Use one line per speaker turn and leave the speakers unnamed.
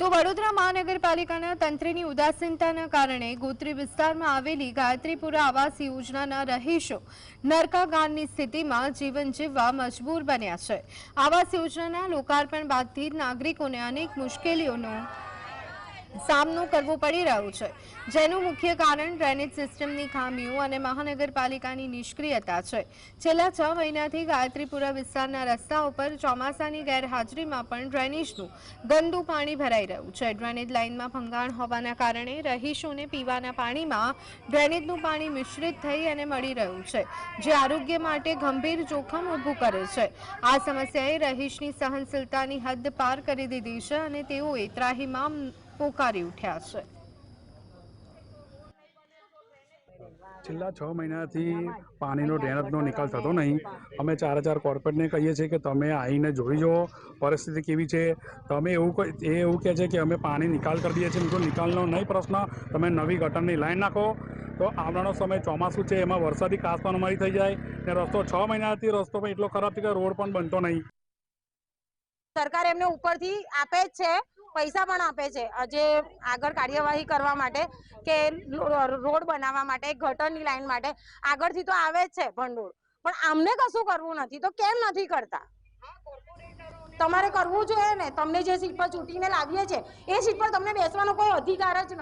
તો વડોદરા મહાનગરપાલિકાના તંત્રની ઉદાસીનતાના કારણે ગોત્રી વિસ્તારમાં આવેલી ગાયત્રીપુરા આવાસ યોજનાના રહીશો નરકાગારની સ્થિતિમાં જીવન જીવવા મજબૂર બન્યા છે. આવાસ યોજનાના લોકાર્પણ બાદથી નાગરિકોને અનેક મુશ્કેલીઓનો સામનો કરવો પડી રહ્યો છે. જેનું મુખ્ય કારણ ડ્રેનેજ સિસ્ટમની ખામીઓ અને મહાનગરપાલિકાની નિષ્ક્રિયતા છે. છેલ્લા છ મહિનાથી ગાયત્રીપુરા વિસ્તારના રસ્તાઓ પર ચોમાસાની ગેરહાજરીમાં પણ ડ્રેનેજનું ગંદુ પાણી ભરાઈ રહ્યું છે. ડ્રેનેજ લાઇનમાં ભંગાણ હોવાના કારણે રહીશોને પીવાના પાણીમાં ડ્રેનેજનું પાણી મિશ્રિત થઈ અને મળી રહ્યું છે, જે આરોગ્ય માટે ગંભીર જોખમ ઊભું કરે છે. આ સમસ્યાએ રહીશની સહનશીલતાની હદ પાર કરી દીધી છે અને તેઓએ ત્રાહિમામ પોકારી ઉઠ્યા છે.
છેલ્લા છ મહિનાથી પાણીનો ડ્રેનેજનો નિકાલ થતો નહીં. અમે ચાર હજાર કોર્પોરેટને કહીએ છીએ કે તમે આવીને જોઈ જુઓ પરિસ્થિતિ કેવી છે. તમે એવું એ એવું કહે છે કે અમે પાણી નિકાલ કરી દઈએ છીએ. નિકાલનો નહીં પ્રશ્ન. તમે નવી ગટરની લાઈન નાખો. તો આવનારો સમય ચોમાસું છે એમાં વરસાદી કાસ પણ અમારી થઈ જાય. ને રસ્તો છ મહિનાથી રસ્તો પણ એટલો ખરાબ છે કે રોડ પણ બનતો નહીં.
સરકાર એમને ઉપરથી આપે જ છે. પૈસા પણ આપે છે. જે આગળ કાર્યવાહી કરવા માટે કે રોડ બનાવવા માટે, ગટરની લાઈન માટે આગળથી તો આવે જ છે ભંડોળ. પણ આમને કશું કરવું નથી. તો કેમ નથી કરતા? તમારે કરવું જોઈએ ને? તમને જે સીટ પર ચૂંટીને લાવીએ છે એ સીટ પર તમને બેસવાનો કોઈ અધિકાર જ નથી